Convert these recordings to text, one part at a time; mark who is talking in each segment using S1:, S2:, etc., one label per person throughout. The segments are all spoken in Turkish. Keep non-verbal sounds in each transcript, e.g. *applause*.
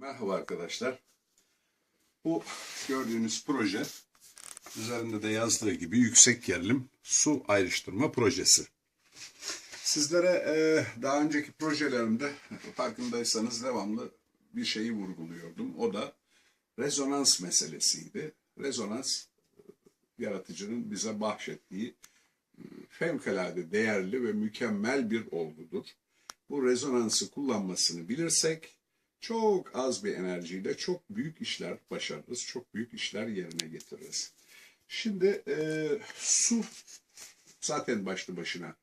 S1: Merhaba arkadaşlar. Bu gördüğünüz proje üzerinde de yazdığı gibi yüksek gerilim su ayrıştırma projesi. Sizlere e, daha önceki projelerimde farkındaysanız devamlı bir şeyi vurguluyordum. O da rezonans meselesiydi. Rezonans e, yaratıcının bize bahşettiği e, fevkalade değerli ve mükemmel bir olgudur. Bu rezonansı kullanmasını bilirsek çok az bir enerjiyle çok büyük işler başarırız, çok büyük işler yerine getiririz. Şimdi e, su zaten başlı başına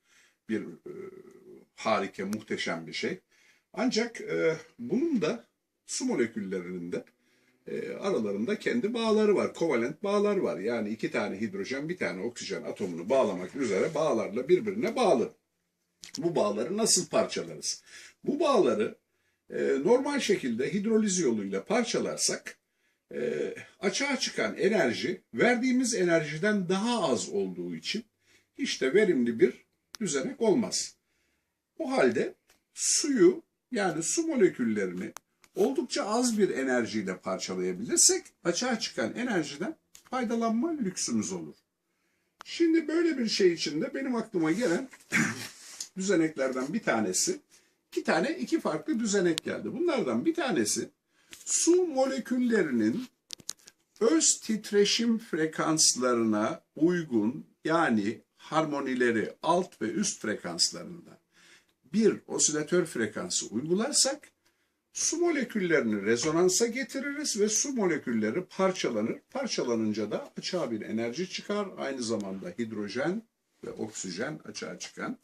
S1: bir e, harika, muhteşem bir şey. Ancak e, bunun da su moleküllerinin de e, aralarında kendi bağları var. Kovalent bağlar var. Yani iki tane hidrojen, bir tane oksijen atomunu bağlamak üzere bağlarla birbirine bağlı. Bu bağları nasıl parçalarız? Bu bağları e, normal şekilde hidroliz yoluyla parçalarsak e, açığa çıkan enerji verdiğimiz enerjiden daha az olduğu için de verimli bir düzenek olmaz. O halde suyu yani su moleküllerini oldukça az bir enerjiyle parçalayabilirsek açığa çıkan enerjiden faydalanma lüksümüz olur. Şimdi böyle bir şey içinde benim aklıma gelen *coughs* düzeneklerden bir tanesi iki tane iki farklı düzenek geldi. Bunlardan bir tanesi su moleküllerinin öz titreşim frekanslarına uygun yani harmonileri alt ve üst frekanslarında bir osilatör frekansı uygularsak su moleküllerini rezonansa getiririz ve su molekülleri parçalanır. Parçalanınca da açığa bir enerji çıkar. Aynı zamanda hidrojen ve oksijen açığa çıkan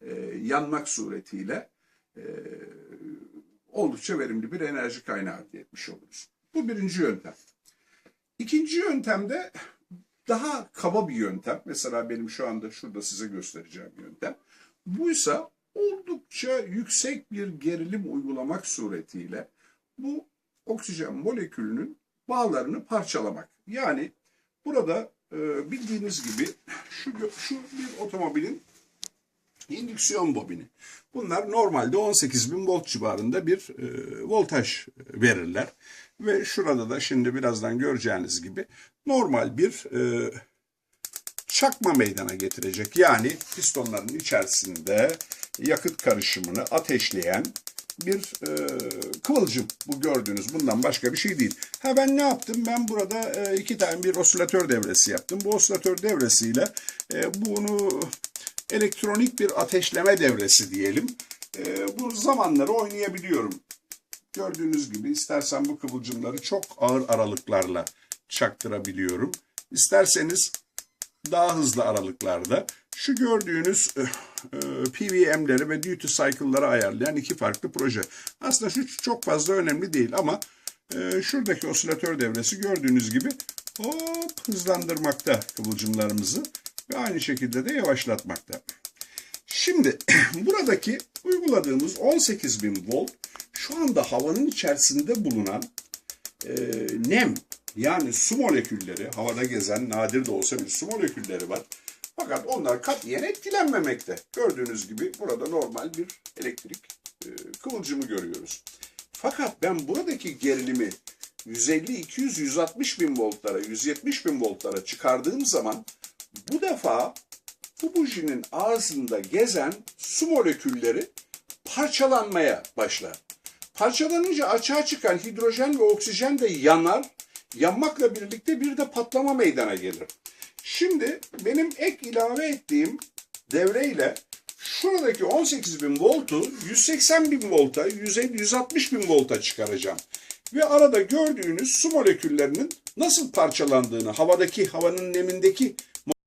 S1: e, yanmak suretiyle e, oldukça verimli bir enerji kaynağı elde etmiş oluruz. Bu birinci yöntem. İkinci yöntemde daha kaba bir yöntem. Mesela benim şu anda şurada size göstereceğim yöntem. Buysa oldukça yüksek bir gerilim uygulamak suretiyle bu oksijen molekülünün bağlarını parçalamak. Yani burada e, bildiğiniz gibi şu, şu bir otomobilin indüksiyon bobini. Bunlar normalde 18.000 volt civarında bir e, voltaj verirler. Ve şurada da şimdi birazdan göreceğiniz gibi normal bir e, çakma meydana getirecek. Yani pistonların içerisinde yakıt karışımını ateşleyen bir e, kıvılcım. Bu gördüğünüz bundan başka bir şey değil. Ha ben ne yaptım? Ben burada e, iki tane bir osilatör devresi yaptım. Bu osilatör devresiyle e, bunu elektronik bir ateşleme devresi diyelim. E, bu zamanları oynayabiliyorum. Gördüğünüz gibi istersen bu kıvılcımları çok ağır aralıklarla çaktırabiliyorum. İsterseniz daha hızlı aralıklarda şu gördüğünüz e, e, PWM'leri ve duty cycle'ları ayarlayan iki farklı proje. Aslında şu çok fazla önemli değil ama e, şuradaki osilatör devresi gördüğünüz gibi hop hızlandırmakta kıvılcımlarımızı ve aynı şekilde de yavaşlatmakta. Şimdi *clears throat* buradaki uyguladığımız 18.000 volt şu anda havanın içerisinde bulunan e, nem yani su molekülleri, havada gezen nadir de olsa bir su molekülleri var. Fakat onlar katiyen etkilenmemekte. Gördüğünüz gibi burada normal bir elektrik e, kıvılcımı görüyoruz. Fakat ben buradaki gerilimi 150, 200, 160 bin voltlara, 170 bin voltlara çıkardığım zaman bu defa bu bujinin ağzında gezen su molekülleri parçalanmaya başlar. Parçalanınca açığa çıkan hidrojen ve oksijen de yanar. Yanmakla birlikte bir de patlama meydana gelir. Şimdi benim ek ilave ettiğim devreyle şuradaki 18.000 voltu 180.000 volta, 150-160.000 volta çıkaracağım. Ve arada gördüğünüz su moleküllerinin nasıl parçalandığını, havadaki, havanın nemindeki